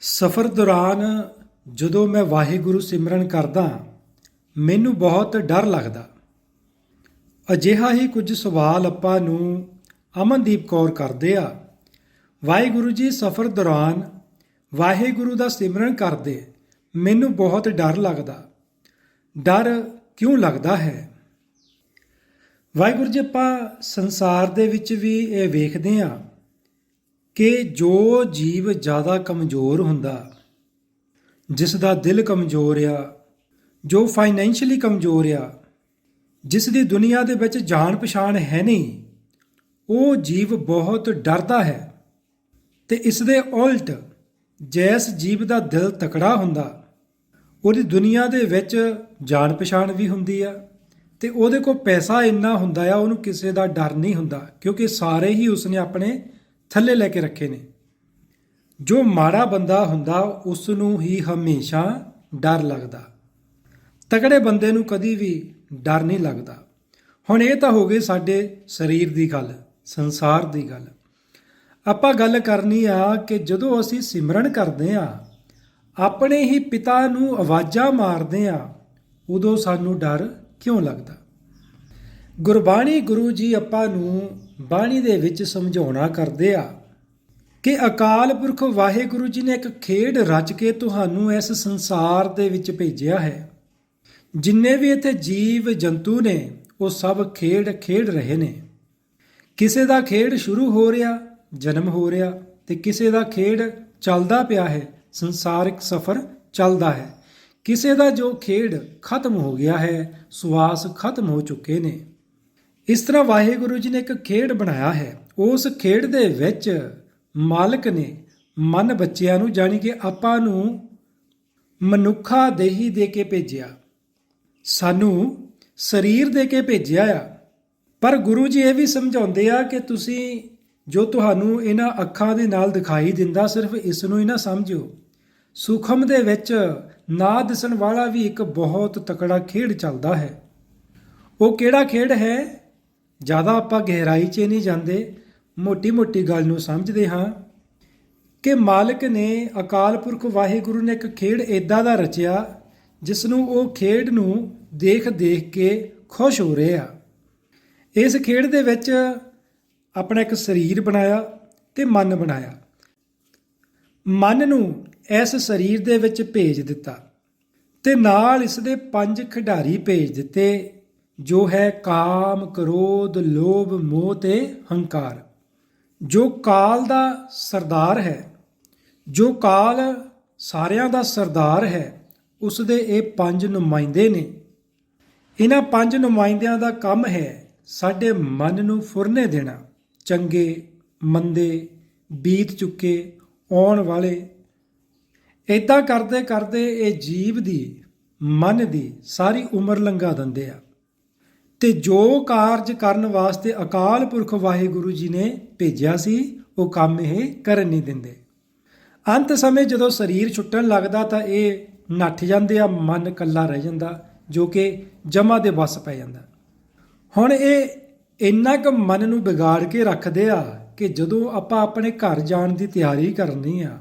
ਸਫ਼ਰ ਦੌਰਾਨ ਜਦੋਂ ਮੈਂ ਵਾਹਿਗੁਰੂ ਸਿਮਰਨ ਕਰਦਾ, ਮੈਨੂੰ ਬਹੁਤ ਡਰ ਲੱਗਦਾ। ਅਜਿਹਾ ਹੀ ਕੁਝ ਸਵਾਲ ਆਪਾਂ ਨੂੰ ਅਮਨਦੀਪ ਕੌਰ ਕਰਦੇ ਆ। ਵਾਹਿਗੁਰੂ ਜੀ ਸਫ਼ਰ ਦੌਰਾਨ ਵਾਹਿਗੁਰੂ ਦਾ ਸਿਮਰਨ ਕਰਦੇ ਮੈਨੂੰ ਬਹੁਤ ਡਰ ਲੱਗਦਾ। ਡਰ ਕਿਉਂ ਲੱਗਦਾ ਹੈ? ਵਾਹਿਗੁਰੂ ਜੀ, ਆਪਾਂ ਸੰਸਾਰ ਦੇ ਵਿੱਚ ਵੀ ਇਹ ਵੇਖਦੇ ਆ ਕਿ ਜੋ ਜੀਵ ਜ਼ਿਆਦਾ ਕਮਜ਼ੋਰ ਹੁੰਦਾ, ਜਿਸ ਦਾ ਦਿਲ ਕਮਜ਼ੋਰ ਆ, ਜੋ ਫਾਈਨੈਂਸ਼ੀਅਲੀ ਕਮਜ਼ੋਰ ਆ, ਜਿਸ ਦੀ ਦੁਨੀਆ ਦੇ ਵਿੱਚ ਜਾਣ ਪਛਾਣ ਹੈ ਨਹੀਂ, ਉਹ ਜੀਵ ਬਹੁਤ ਡਰਦਾ ਹੈ ਤੇ ਇਸ ਦੇ ਉਲਟ ਜੈਸ ਜੀਵ ਦਾ ਦਿਲ ਤਕੜਾ ਹੁੰਦਾ, ਉਹਦੀ ਦੁਨੀਆ ਦੇ ਵਿੱਚ ਜਾਣ ਪਛਾਣ ਵੀ ਹੁੰਦੀ ਆ ਤੇ ਉਹਦੇ ਕੋਲ ਪੈਸਾ ਇੰਨਾ ਹੁੰਦਾ ਆ, ਉਹਨੂੰ ਕਿਸੇ ਦਾ ਡਰ ਨਹੀਂ ਹੁੰਦਾ, ਕਿਉਂਕਿ ਸਾਰੇ ਹੀ ਉਸਨੇ ਆਪਣੇ ਥੱਲੇ ਲੈ ਕੇ ਰੱਖੇ ਨੇ। ਜੋ ਮਾੜਾ ਬੰਦਾ ਹੁੰਦਾ ਉਸ ਨੂੰ ਹੀ ਹਮੇਸ਼ਾ ਡਰ ਲੱਗਦਾ। ਤਕੜੇ ਬੰਦੇ ਨੂੰ ਕਦੀ ਵੀ ਡਰ ਨਹੀਂ ਲੱਗਦਾ। ਹੁਣ ਇਹ ਤਾਂ ਹੋ ਗਈ ਸਾਡੇ ਸਰੀਰ ਦੀ ਗੱਲ, ਸੰਸਾਰ ਦੀ ਗੱਲ। ਆਪਾਂ ਗੱਲ ਕਰਨੀ ਆ ਕਿ ਜਦੋਂ ਅਸੀਂ ਸਿਮਰਨ ਕਰਦੇ ਆ, ਆਪਣੇ ਹੀ ਪਿਤਾ ਨੂੰ ਆਵਾਜ਼ਾਂ ਮਾਰਦੇ ਆ, ਉਦੋਂ ਸਾਨੂੰ ਡਰ ਕਿਉਂ ਲੱਗਦਾ? ਗੁਰਬਾਣੀ ਗੁਰੂ ਜੀ ਆਪਾਂ ਨੂੰ ਬਾਣੀ ਦੇ ਵਿੱਚ ਸਮਝਾਉਣਾ ਕਰਦੇ ਆ ਕਿ ਅਕਾਲ ਪੁਰਖ ਵਾਹਿਗੁਰੂ ਜੀ ਨੇ ਇੱਕ ਖੇਡ ਰਚ ਕੇ ਤੁਹਾਨੂੰ ਇਸ ਸੰਸਾਰ ਦੇ ਵਿੱਚ ਭੇਜਿਆ ਹੈ। ਜਿੰਨੇ ਵੀ ਇੱਥੇ ਜੀਵ ਜੰਤੂ ਨੇ, ਉਹ ਸਭ ਖੇਡ ਖੇਡ ਰਹੇ ਨੇ। ਕਿਸੇ ਦਾ ਖੇਡ ਸ਼ੁਰੂ ਹੋ ਰਿਹਾ, ਜਨਮ ਹੋ ਰਿਹਾ ਤੇ ਕਿਸੇ ਦਾ ਖੇਡ ਚੱਲਦਾ ਪਿਆ ਹੈ, ਸੰਸਾਰਿਕ ਸਫ਼ਰ ਚੱਲਦਾ ਹੈ। ਕਿਸੇ ਦਾ ਜੋ ਖੇਡ ਖਤਮ ਹੋ ਗਿਆ ਹੈ, ਸੁਆਸ ਖਤਮ ਹੋ ਚੁੱਕੇ ਨੇ। ਇਸ ਤਰ੍ਹਾਂ ਵਾਹਿਗੁਰੂ ਜੀ ਨੇ ਇੱਕ ਖੇਡ ਬਣਾਇਆ ਹੈ। ਉਸ ਖੇਡ ਦੇ ਵਿੱਚ ਮਾਲਕ ਨੇ ਮਨ ਬੱਚਿਆਂ ਨੂੰ, ਜਾਣੀ ਕਿ ਆਪਾਂ ਨੂੰ ਮਨੁੱਖਾ ਦੇਹੀ ਦੇ ਕੇ ਭੇਜਿਆ। ਸਾਨੂੰ ਸਰੀਰ ਦੇ ਕੇ ਭੇਜਿਆ ਆ। ਪਰ ਗੁਰੂ ਜੀ ਇਹ ਵੀ ਸਮਝਾਉਂਦੇ ਆ ਕਿ ਤੁਸੀਂ ਜੋ ਤੁਹਾਨੂੰ ਇਹਨਾਂ ਅੱਖਾਂ ਦੇ ਨਾਲ ਦਿਖਾਈ ਦਿੰਦਾ, ਸਿਰਫ ਇਸ ਨੂੰ ਹੀ ਨਾ ਸਮਝਿਓ। ਸੂਖਮ ਦੇ ਵਿੱਚ ਨਾ ਦਿਸਣ ਵਾਲਾ ਵੀ ਇੱਕ ਬਹੁਤ ਤਕੜਾ ਖੇਡ ਚੱਲਦਾ ਹੈ। ਉਹ ਕਿਹੜਾ ਖੇਡ ਹੈ? ਜ਼ਿਆਦਾ ਆਪਾਂ ਗਹਿਰਾਈ 'ਚ ਨਹੀਂ ਜਾਂਦੇ, ਮੋਟੀ-ਮੋਟੀ ਗੱਲ ਨੂੰ ਸਮਝਦੇ ਹਾਂ ਕਿ ਮਾਲਕ ਨੇ ਅਕਾਲ ਪੁਰਖ ਵਾਹਿਗੁਰੂ ਨੇ ਇੱਕ ਖੇਡ ਏਦਾਂ ਦਾ ਰਚਿਆ ਜਿਸ ਨੂੰ ਉਹ ਖੇਡ ਨੂੰ ਦੇਖ-ਦੇਖ ਕੇ ਖੁਸ਼ ਹੋ ਰਹੇ ਆ। ਇਸ ਖੇਡ ਦੇ ਵਿੱਚ ਆਪਣਾ ਇੱਕ ਸਰੀਰ ਬਣਾਇਆ ਤੇ ਮਨ ਬਣਾਇਆ। ਮਨ ਨੂੰ ਇਸ ਸਰੀਰ ਦੇ ਵਿੱਚ ਭੇਜ ਦਿੱਤਾ ਤੇ ਨਾਲ ਇਸ ਦੇ ਪੰਜ ਖਿਡਾਰੀ ਭੇਜ ਦਿੱਤੇ। ਜੋ ਹੈ ਕਾਮ, ਕ੍ਰੋਧ, ਲੋਭ, ਮੋਹ ਤੇ ਹੰਕਾਰ। ਜੋ ਕਾਲ ਦਾ ਸਰਦਾਰ ਹੈ, ਜੋ ਕਾਲ ਸਾਰਿਆਂ ਦਾ ਸਰਦਾਰ ਹੈ ਉਸ ਦੇ ਇਹ ਪੰਜ ਨੁਮਾਇੰਦੇ ਨੇ। ਇਹਨਾਂ ਪੰਜ ਨੁਮਾਇੰਦਿਆਂ ਦਾ ਕੰਮ ਹੈ ਸਾਡੇ ਮਨ ਨੂੰ ਫੁਰਨੇ ਦੇਣਾ। ਚੰਗੇ, ਮੰਦੇ, ਬੀਤ ਚੁੱਕੇ, ਆਉਣ ਵਾਲੇ। ਇਦਾਂ ਕਰਦੇ ਕਰਦੇ ਇਹ ਜੀਵ ਦੀ, ਮਨ ਦੀ ਸਾਰੀ ਉਮਰ ਲੰਘਾ ਦਿੰਦੇ ਆ। ਤੇ ਜੋ ਕਾਰਜ ਕਰਨ ਵਾਸਤੇ ਅਕਾਲ ਪੁਰਖ ਵਾਹਿਗੁਰੂ ਜੀ ਨੇ ਭੇਜਿਆ ਸੀ, ਉਹ ਕੰਮ ਇਹ ਕਰਨ ਨਹੀਂ ਦਿੰਦੇ। ਅੰਤ ਸਮੇਂ ਜਦੋਂ ਸਰੀਰ ਛੁੱਟਣ ਲੱਗਦਾ ਤਾਂ ਇਹ ਨੱਠ ਜਾਂਦੇ ਆ, ਮਨ ਕੱਲਾ ਰਹਿ ਜਾਂਦਾ, ਜੋ ਕਿ ਜਮਾ ਦੇ ਵਸ ਪੈ ਜਾਂਦਾ। ਹੁਣ ਇਹ ਇੰਨਾ ਕੁ ਮਨ ਨੂੰ ਵਿਗਾੜ ਕੇ ਰੱਖਦੇ ਆ ਕਿ ਜਦੋਂ ਆਪਾਂ ਆਪਣੇ ਘਰ ਜਾਣ ਦੀ ਤਿਆਰੀ ਕਰਨੀ ਆ,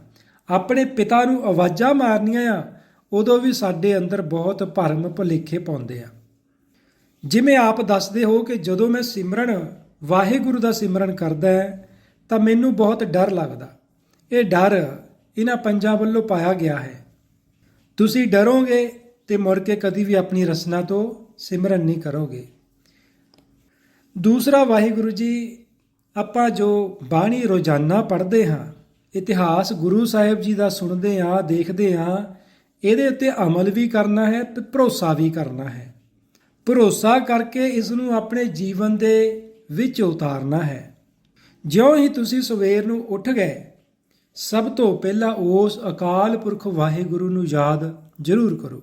ਆਪਣੇ ਪਿਤਾ ਨੂੰ ਆਵਾਜ਼ਾਂ ਮਾਰਨੀਆਂ ਆ, ਉਦੋਂ ਵੀ ਸਾਡੇ ਅੰਦਰ ਬਹੁਤ ਭਰਮ ਭੁਲੇਖੇ ਪਾਉਂਦੇ ਆ। ਜਿਵੇਂ ਆਪ ਦੱਸਦੇ ਹੋ ਕਿ ਜਦੋਂ ਮੈਂ ਸਿਮਰਨ, ਵਾਹਿਗੁਰੂ ਦਾ ਸਿਮਰਨ ਕਰਦਾ ਹੈ, ਤਾਂ ਮੈਨੂੰ ਬਹੁਤ ਡਰ ਲੱਗਦਾ। ਇਹ ਡਰ ਇਹਨਾਂ ਪੰਜਾਂ ਵੱਲੋਂ ਪਾਇਆ ਗਿਆ ਹੈ। ਤੁਸੀਂ ਡਰੋਗੇ ਤੇ ਮੁੜ ਕੇ ਕਦੀ ਵੀ ਆਪਣੀ ਰਸਨਾ ਤੋਂ ਸਿਮਰਨ ਨਹੀਂ ਕਰੋਗੇ। ਦੂਸਰਾ, ਵਾਹਿਗੁਰੂ ਜੀ, ਆਪਾਂ ਜੋ ਬਾਣੀ ਰੋਜ਼ਾਨਾ ਪੜ੍ਹਦੇ ਹਾਂ, ਇਤਿਹਾਸ ਗੁਰੂ ਸਾਹਿਬ ਜੀ ਦਾ ਸੁਣਦੇ ਹਾਂ, ਦੇਖਦੇ ਹਾਂ, ਇਹਦੇ ਉੱਤੇ ਅਮਲ ਵੀ ਕਰਨਾ ਹੈ ਤੇ ਭਰੋਸਾ ਵੀ ਕਰਨਾ ਹੈ। ਭਰੋਸਾ ਕਰਕੇ ਇਸ ਨੂੰ ਆਪਣੇ ਜੀਵਨ ਦੇ ਵਿੱਚ ਉਤਾਰਨਾ ਹੈ। ਜਿਉਂ ਹੀ ਤੁਸੀਂ ਸਵੇਰ ਨੂੰ ਉੱਠ ਗਏ, ਸਭ ਤੋਂ ਪਹਿਲਾਂ ਉਸ ਅਕਾਲ ਪੁਰਖ ਵਾਹਿਗੁਰੂ ਨੂੰ ਯਾਦ ਜ਼ਰੂਰ ਕਰੋ।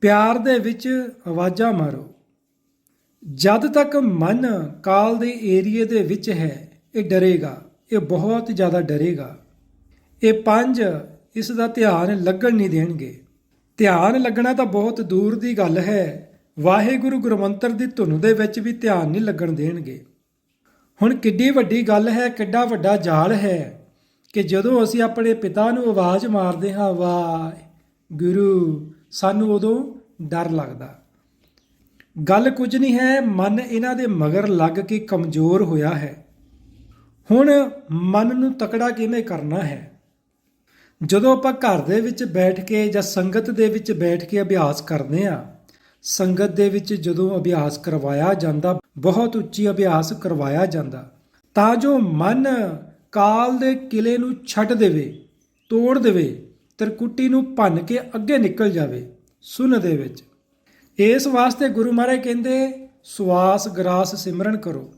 ਪਿਆਰ ਦੇ ਵਿੱਚ ਆਵਾਜ਼ਾਂ ਮਾਰੋ। ਜਦ ਤੱਕ ਮਨ ਕਾਲ ਦੇ ਏਰੀਏ ਦੇ ਵਿੱਚ ਹੈ, ਇਹ ਡਰੇਗਾ, ਇਹ ਬਹੁਤ ਜ਼ਿਆਦਾ ਡਰੇਗਾ। ਇਹ ਪੰਜ ਇਸ ਦਾ ਧਿਆਨ ਲੱਗਣ ਨਹੀਂ ਦੇਣਗੇ। ਧਿਆਨ ਲੱਗਣਾ ਤਾਂ ਬਹੁਤ ਦੂਰ ਦੀ ਗੱਲ ਹੈ ਵਾਹਿਗੁਰੂ ਗੁਰਮੰਤਰ ਦੀ ਧੁਨ ਦੇ ਵਿੱਚ ਵੀ ਧਿਆਨ ਨਹੀਂ ਲੱਗਣ ਦੇਣਗੇ। ਹੁਣ ਕਿੱਡੀ ਵੱਡੀ ਗੱਲ ਹੈ, ਕਿੱਡਾ ਵੱਡਾ ਜਾਲ ਹੈ ਕਿ ਜਦੋਂ ਅਸੀਂ ਆਪਣੇ ਪਿਤਾ ਨੂੰ ਆਵਾਜ਼ ਮਾਰਦੇ ਹਾਂ ਵਾਹ ਗੁਰੂ ਸਾਨੂੰ ਉਦੋਂ ਡਰ ਲੱਗਦਾ। ਗੱਲ ਕੁਝ ਨਹੀਂ ਹੈ, ਮਨ ਇਹਨਾਂ ਦੇ ਮਗਰ ਲੱਗ ਕੇ ਕਮਜ਼ੋਰ ਹੋਇਆ ਹੈ। ਹੁਣ ਮਨ ਨੂੰ ਤਕੜਾ ਕਿਵੇਂ ਕਰਨਾ ਹੈ? ਜਦੋਂ ਆਪਾਂ ਘਰ ਦੇ ਵਿੱਚ ਬੈਠ ਕੇ ਜਾਂ ਸੰਗਤ ਦੇ ਵਿੱਚ ਬੈਠ ਕੇ ਅਭਿਆਸ ਕਰਦੇ ਆ ਸੰਗਤ ਦੇ ਵਿੱਚ ਜਦੋਂ ਅਭਿਆਸ ਕਰਵਾਇਆ ਜਾਂਦਾ, ਬਹੁਤ ਉੱਚੀ ਅਭਿਆਸ ਕਰਵਾਇਆ ਜਾਂਦਾ, ਤਾਂ ਜੋ ਮਨ ਕਾਲ ਦੇ ਕਿਲੇ ਨੂੰ ਛੱਡ ਦੇਵੇ, ਤੋੜ ਦੇਵੇ, ਤਰਕੁੱਟੀ ਨੂੰ ਭੰਨ ਕੇ ਅੱਗੇ ਨਿਕਲ ਜਾਵੇ, ਸੁਨ ਦੇ ਵਿੱਚ। ਇਸ ਵਾਸਤੇ ਗੁਰੂ ਮਹਾਰਾਜ ਕਹਿੰਦੇ ਸਵਾਸ ਗਰਾਸ ਸਿਮਰਨ ਕਰੋ।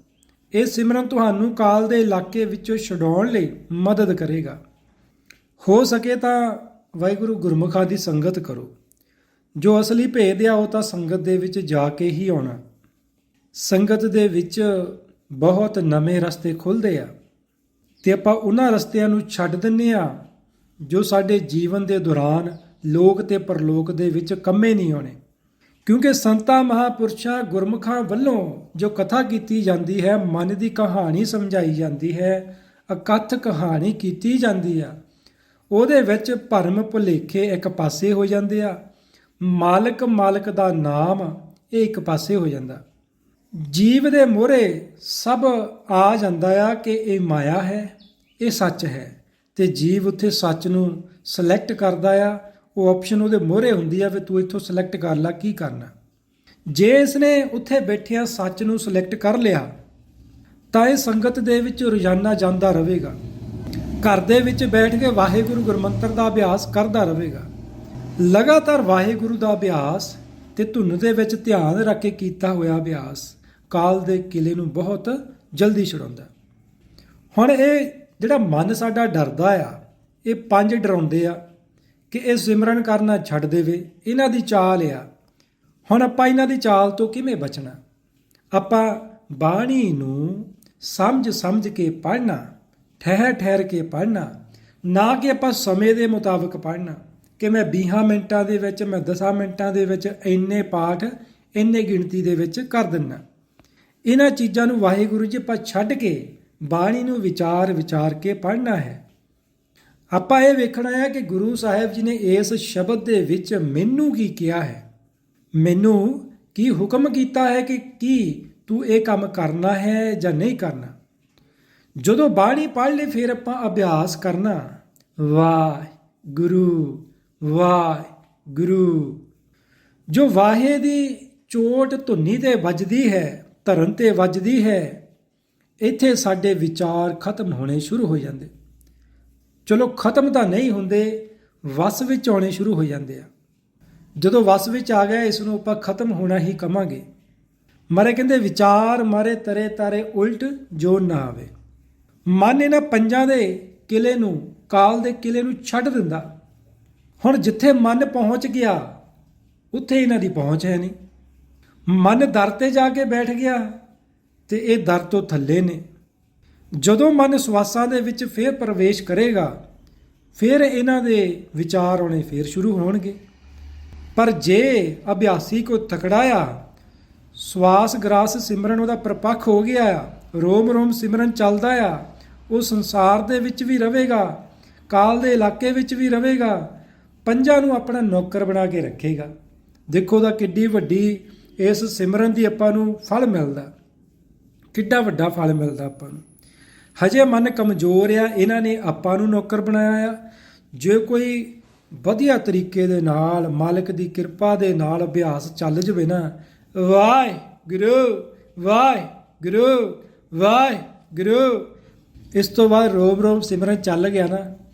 ਇਹ ਸਿਮਰਨ ਤੁਹਾਨੂੰ ਕਾਲ ਦੇ ਇਲਾਕੇ ਵਿੱਚੋਂ ਛਡਾਉਣ ਲਈ ਮਦਦ ਕਰੇਗਾ। ਹੋ ਸਕੇ ਤਾਂ ਵਾਹਿਗੁਰੂ ਗੁਰਮੁਖਾਂ ਦੀ ਸੰਗਤ ਕਰੋ। ਜੋ ਅਸਲੀ ਭੇਦ ਆ, ਉਹ ਤਾਂ ਸੰਗਤ ਦੇ ਵਿੱਚ ਜਾ ਕੇ ਹੀ ਆਉਣਾ। ਸੰਗਤ ਦੇ ਵਿੱਚ ਬਹੁਤ ਨਵੇਂ ਰਸਤੇ ਖੁੱਲਦੇ ਆ। ਤੇ ਆਪਾਂ ਉਹਨਾਂ ਰਸਤਿਆਂ ਨੂੰ ਛੱਡ ਦਿੰਨੇ ਆ, ਜੋ ਸਾਡੇ ਜੀਵਨ ਦੇ ਦੌਰਾਨ ਲੋਕ ਤੇ ਪਰਲੋਕ ਦੇ ਵਿੱਚ ਕੰਮੇ ਨਹੀਂ ਆਉਣੇ। ਕਿਉਂਕਿ ਸੰਤਾਂ, ਮਹਾਪੁਰਸ਼ਾਂ, ਗੁਰਮੁਖਾਂ ਵੱਲੋਂ ਜੋ ਕਥਾ ਕੀਤੀ ਜਾਂਦੀ ਹੈ, ਮਨ ਦੀ ਕਹਾਣੀ ਸਮਝਾਈ ਜਾਂਦੀ ਹੈ, ਅਕਥ ਕਹਾਣੀ ਕੀਤੀ ਜਾਂਦੀ ਆ, ਉਹਦੇ ਵਿੱਚ ਭਰਮ ਭੁਲੇਖੇ ਇੱਕ ਪਾਸੇ ਹੋ ਜਾਂਦੇ ਆ। ਮਾਲਕ ਮਾਲਕ ਦਾ ਨਾਮ ਇਹ ਇੱਕ ਪਾਸੇ ਹੋ ਜਾਂਦਾ। ਜੀਵ ਦੇ ਮੋਹਰੇ ਸਭ ਆ ਜਾਂਦਾ ਆ ਕਿ ਇਹ ਮਾਇਆ ਹੈ, ਇਹ ਸੱਚ ਹੈ। ਤੇ ਜੀਵ ਉੱਥੇ ਸੱਚ ਨੂੰ ਸਿਲੈਕਟ ਕਰਦਾ ਆ। ਉਹ ਆਪਸ਼ਨ ਉਹਦੇ ਮੋਹਰੇ ਹੁੰਦੀ ਆ ਵੀ ਤੂੰ ਇੱਥੋਂ ਸਿਲੈਕਟ ਕਰ ਲੈ, ਕੀ ਕਰਨਾ। ਜੇ ਇਸਨੇ ਉੱਥੇ ਬੈਠਿਆਂ ਸੱਚ ਨੂੰ ਸਿਲੈਕਟ ਕਰ ਲਿਆ, ਤਾਂ ਇਹ ਸੰਗਤ ਦੇ ਵਿੱਚ ਰੋਜ਼ਾਨਾ ਜਾਂਦਾ ਰਹੇਗਾ। ਘਰ ਦੇ ਵਿੱਚ ਬੈਠ ਕੇ ਵਾਹਿਗੁਰੂ ਗੁਰਮੰਤਰ ਦਾ ਅਭਿਆਸ ਕਰਦਾ ਰਹੇਗਾ। ਲਗਾਤਾਰ ਵਾਹਿਗੁਰੂ ਦਾ ਅਭਿਆਸ ਤੇ ਧੁਨ ਦੇ ਵਿੱਚ ਧਿਆਨ ਰੱਖ ਕੇ ਕੀਤਾ ਹੋਇਆ ਅਭਿਆਸ ਕਾਲ ਦੇ ਕਿਲੇ ਨੂੰ ਬਹੁਤ ਜਲਦੀ ਛੁਡਾਉਂਦਾ ਹੁਣ ਇਹ ਜਿਹੜਾ ਮਨ ਸਾਡਾ ਡਰਦਾ ਆ, ਇਹ ਪੰਜ ਡਰਾਉਂਦੇ ਆ ਕਿ ਇਹ ਸਿਮਰਨ ਕਰਨਾ ਛੱਡ ਦੇਵੇ, ਇਹਨਾਂ ਦੀ ਚਾਲ ਆ। ਹੁਣ ਆਪਾਂ ਇਹਨਾਂ ਦੀ ਚਾਲ ਤੋਂ ਕਿਵੇਂ ਬਚਣਾ? ਆਪਾਂ ਬਾਣੀ ਨੂੰ ਸਮਝ ਸਮਝ ਕੇ ਪੜ੍ਹਨਾ, ਠਹਿਰ ਠਹਿਰ ਕੇ ਪੜ੍ਹਨਾ, ਨਾ ਕਿ ਆਪਾਂ ਸਮੇਂ ਦੇ ਮੁਤਾਬਕ ਪੜ੍ਹਨਾ। ਕਿ ਮੈਂ 20 ਮਿੰਟਾਂ ਦੇ ਵਿੱਚ, ਮੈਂ 10 ਮਿੰਟਾਂ ਦੇ ਵਿੱਚ ਇੰਨੇ ਪਾਠ, ਇੰਨੇ ਗਿਣਤੀ ਦੇ ਵਿੱਚ ਕਰ ਦਿੰਨਾ ਇਹਨਾਂ ਚੀਜ਼ਾਂ ਨੂੰ ਵਾਹਿਗੁਰੂ ਜੀ ਆਪਾਂ ਛੱਡ ਕੇ ਬਾਣੀ ਨੂੰ ਵਿਚਾਰ ਵਿਚਾਰ ਕੇ ਪੜ੍ਹਨਾ ਹੈ। ਆਪਾਂ ਇਹ ਵੇਖਣਾ ਹੈ ਕਿ ਗੁਰੂ ਸਾਹਿਬ ਜੀ ਨੇ ਇਸ ਸ਼ਬਦ ਦੇ ਵਿੱਚ ਮੈਨੂੰ ਕੀ ਕਿਹਾ ਹੈ? ਮੈਨੂੰ ਕੀ ਹੁਕਮ ਕੀਤਾ ਹੈ ਕਿ ਕੀ ਤੂੰ ਇਹ ਕੰਮ ਕਰਨਾ ਹੈ ਜਾਂ ਨਹੀਂ ਕਰਨਾ? ਜਦੋਂ ਬਾਣੀ ਪੜ੍ਹ ਲਈ ਫਿਰ ਆਪਾਂ ਅਭਿਆਸ ਕਰਨਾ, ਵਾਹਿਗੁਰੂ ਵਾਹਿਗੁਰੂ। ਜੋ ਵਾਹੇ ਦੀ ਚੋਟ ਧੁੰਨੀ ਤੇ ਵੱਜਦੀ ਹੈ, ਧਰਨ ਤੇ ਵੱਜਦੀ ਹੈ, ਇੱਥੇ ਸਾਡੇ ਵਿਚਾਰ ਖਤਮ ਹੋਣੇ ਸ਼ੁਰੂ ਹੋ ਜਾਂਦੇ। ਚਲੋ ਖਤਮ ਤਾਂ ਨਹੀਂ ਹੁੰਦੇ, ਵਸ ਵਿੱਚ ਆਉਣੇ ਸ਼ੁਰੂ ਹੋ ਜਾਂਦੇ ਆ। ਜਦੋਂ ਵਸ ਵਿੱਚ ਆ ਗਿਆ, ਇਸ ਨੂੰ ਆਪਾਂ ਖਤਮ ਹੋਣਾ ਹੀ ਕਵਾਂਗੇ। ਮਾਰੇ ਕਹਿੰਦੇ, ਵਿਚਾਰ ਮਾਰੇ ਤਰੇ ਤਾਰੇ ਉਲਟ ਜੋ ਨਾ ਆਵੇ। ਮਨ ਇਹਨਾਂ ਪੰਜਾਂ ਦੇ ਕਿਲੇ ਨੂੰ, ਕਾਲ ਦੇ ਕਿਲੇ ਨੂੰ ਛੱਡ ਦਿੰਦਾ। ਹੁਣ ਜਿੱਥੇ ਮਨ ਪਹੁੰਚ ਗਿਆ, ਉੱਥੇ ਇਹਨਾਂ ਦੀ ਪਹੁੰਚ ਹੈ ਨਹੀਂ। ਮਨ ਦਰ ਤੇ ਜਾ ਕੇ ਬੈਠ ਗਿਆ ਤੇ ਇਹ ਦਰ ਤੋਂ ਥੱਲੇ ਨੇ। ਜਦੋਂ ਮਨ ਸਵਾਸਾਂ ਦੇ ਵਿੱਚ ਫੇਰ ਪ੍ਰਵੇਸ਼ ਕਰੇਗਾ, ਫਿਰ ਇਹਨਾਂ ਦੇ ਵਿਚਾਰ ਆਉਣੇ ਫੇਰ ਸ਼ੁਰੂ ਹੋਣਗੇ। ਪਰ ਜੇ ਅਭਿਆਸੀ ਕੋ ਤਕੜਾਇਆ ਸਵਾਸ ਗਰਾਸ ਸਿਮਰਨ ਉਹਦਾ ਪ੍ਰਪੱਖ ਹੋ ਗਿਆ ਆ ਰੋਮ ਰੋਮ ਸਿਮਰਨ ਚੱਲਦਾ ਆ, ਉਹ ਸੰਸਾਰ ਦੇ ਵਿੱਚ ਵੀ ਰਹੇਗਾ, ਕਾਲ ਦੇ ਇਲਾਕੇ ਵਿੱਚ ਵੀ ਰਹੇਗਾ ਪੰਜਾਂ ਨੂੰ ਆਪਣਾ ਨੌਕਰ ਬਣਾ ਕੇ ਰੱਖੇਗਾ। ਦੇਖੋ ਦਾ ਕਿੱਡੀ ਵੱਡੀ ਇਸ ਸਿਮਰਨ ਦੀ ਆਪਾਂ ਨੂੰ ਫਲ ਮਿਲਦਾ। ਕਿੱਡਾ ਵੱਡਾ ਫਲ ਮਿਲਦਾ ਆਪਾਂ ਨੂੰ। ਹਜੇ ਮਨ ਕਮਜ਼ੋਰ ਆ, ਇਹਨਾਂ ਨੇ ਆਪਾਂ ਨੂੰ ਨੌਕਰ ਬਣਾਇਆ ਆ। ਜੇ ਕੋਈ ਵਧੀਆ ਤਰੀਕੇ ਦੇ ਨਾਲ, ਮਾਲਕ ਦੀ ਕਿਰਪਾ ਦੇ ਨਾਲ ਅਭਿਆਸ ਚੱਲ ਜਵੇ ਨਾ, ਵਾਹਿ ਗੁਰੂ ਵਾਹਿ ਗੁਰੂ ਵਾਹਿ ਗੁਰੂ। ਇਸ ਤੋਂ ਬਾਅਦ ਰੋਮ ਰੋਮ ਸਿਮਰਨ ਚੱਲ ਗਿਆ ਨਾ।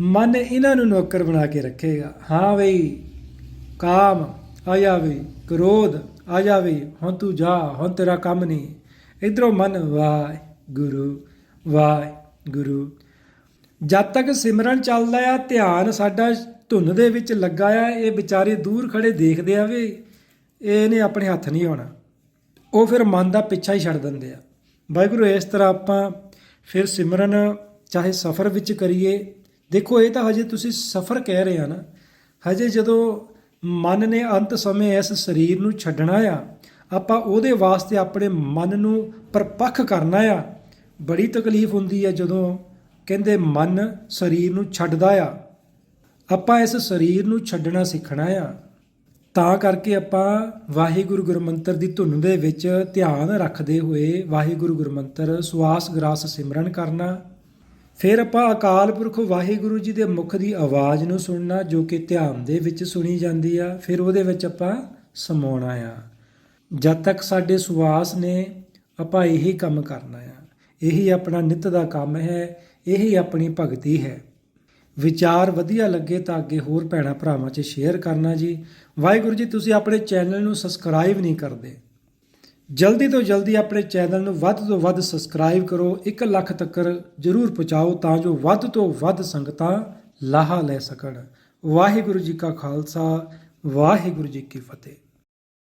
ਮਨ ਇਹਨਾਂ ਨੂੰ ਨੌਕਰ ਬਣਾ ਕੇ ਰੱਖੇਗਾ। ਹਾਂ ਬਈ, ਕਾਮ, ਆ ਜਾਵੇ ਕ੍ਰੋਧ, ਆ ਜਾਵੇ ਹੁਣ ਤੂੰ ਜਾ, ਹੁਣ ਤੇਰਾ ਕੰਮ ਨਹੀਂ। ਇਧਰੋਂ ਮਨ ਵਾਹਿ ਗੁਰੂ ਵਾਹਿ ਗੁਰੂ ਜਦ ਤੱਕ ਸਿਮਰਨ ਚੱਲਦਾ ਆ, ਧਿਆਨ ਸਾਡਾ ਧੁੰਨ ਦੇ ਵਿੱਚ ਲੱਗਾ ਆ, ਇਹ ਵਿਚਾਰੇ ਦੂਰ ਖੜੇ ਦੇਖਦੇ ਆ ਵੀ ਇਹਨੇ ਆਪਣੇ ਹੱਥ ਨਹੀਂ ਆਉਣਾ। ਉਹ ਫਿਰ ਮਨ ਦਾ ਪਿੱਛਾ ਹੀ ਛੱਡ ਦਿੰਦੇ ਆ। ਵਾਹਿਗੁਰੂ, ਇਸ ਤਰ੍ਹਾਂ ਆਪਾਂ ਫਿਰ ਸਿਮਰਨ ਚਾਹੇ ਸਫ਼ਰ ਵਿੱਚ ਕਰੀਏ ਦੇਖੋ, ਇਹ ਤਾਂ ਹਜੇ ਤੁਸੀਂ ਸਫ਼ਰ ਕਹਿ ਰਹੇ ਆ ਨਾ। ਹਜੇ ਜਦੋਂ ਮਨ ਨੇ ਅੰਤ ਸਮੇਂ ਇਸ ਸਰੀਰ ਨੂੰ ਛੱਡਣਾ ਆ, ਆਪਾਂ ਉਹਦੇ ਵਾਸਤੇ ਆਪਣੇ ਮਨ ਨੂੰ ਪਰਪੱਖ ਕਰਨਾ ਆ। ਬੜੀ ਤਕਲੀਫ ਹੁੰਦੀ ਹੈ ਜਦੋਂ ਕਹਿੰਦੇ ਮਨ ਸਰੀਰ ਨੂੰ ਛੱਡਦਾ ਆ। ਆਪਾਂ ਇਸ ਸਰੀਰ ਨੂੰ ਛੱਡਣਾ ਸਿੱਖਣਾ ਆ। ਤਾਂ ਕਰਕੇ ਆਪਾਂ ਵਾਹਿਗੁਰੂ ਗੁਰਮੰਤਰ ਦੀ ਧੁਨ ਦੇ ਵਿੱਚ ਧਿਆਨ ਰੱਖਦੇ ਹੋਏ ਵਾਹਿਗੁਰੂ ਗੁਰਮੰਤਰ ਸੁਆਸ ਗ੍ਰਾਸ ਸਿਮਰਨ ਕਰਨਾ ਫਿਰ ਆਪਾਂ ਅਕਾਲ ਪੁਰਖ ਵਾਹਿਗੁਰੂ ਜੀ ਦੇ ਮੁਖ ਦੀ ਆਵਾਜ਼ ਨੂੰ ਸੁਣਨਾ, ਜੋ ਕਿ ਧਿਆਨ ਦੇ ਵਿੱਚ ਸੁਣੀ ਜਾਂਦੀ ਆ, ਫਿਰ ਉਹਦੇ ਵਿੱਚ ਆਪਾਂ ਸਮਾਉਣਾ ਆ। ਜਦ ਤੱਕ ਸਾਡੇ ਸੁਆਸ ਨੇ ਆਪਾਂ ਇਹੀ ਕੰਮ ਕਰਨਾ ਆ। ਇਹੀ ਆਪਣਾ ਨਿੱਤ ਦਾ ਕੰਮ ਹੈ, ਇਹੀ ਆਪਣੀ ਭਗਤੀ ਹੈ। ਵਿਚਾਰ ਵਧੀਆ ਲੱਗੇ ਤਾਂ ਅੱਗੇ ਹੋਰ ਭੈਣਾ ਭਰਾਵਾਂ 'ਚ ਸ਼ੇਅਰ ਕਰਨਾ ਜੀ। ਵਾਹਿਗੁਰੂ ਜੀ, ਤੁਸੀਂ ਆਪਣੇ ਚੈਨਲ ਨੂੰ ਸਬਸਕ੍ਰਾਈਬ ਨਹੀਂ ਕਰਦੇ। ਜਲਦੀ ਤੋਂ ਜਲਦੀ ਆਪਣੇ ਚੈਨਲ ਨੂੰ ਵੱਧ ਤੋਂ ਵੱਧ ਸਬਸਕ੍ਰਾਈਬ ਕਰੋ 1 ਲੱਖ ਤੱਕ ਜਰੂਰ ਪਹੁੰਚਾਓ ਤਾਂ ਜੋ ਵੱਧ ਤੋਂ ਵੱਧ ਸੰਗਤਾਂ ਲਾਹਾ ਲੈ ਸਕਣ। ਵਾਹਿਗੁਰੂ ਜੀ ਕਾ ਖਾਲਸਾ, ਵਾਹਿਗੁਰੂ ਜੀ ਕੀ ਫਤਿਹ।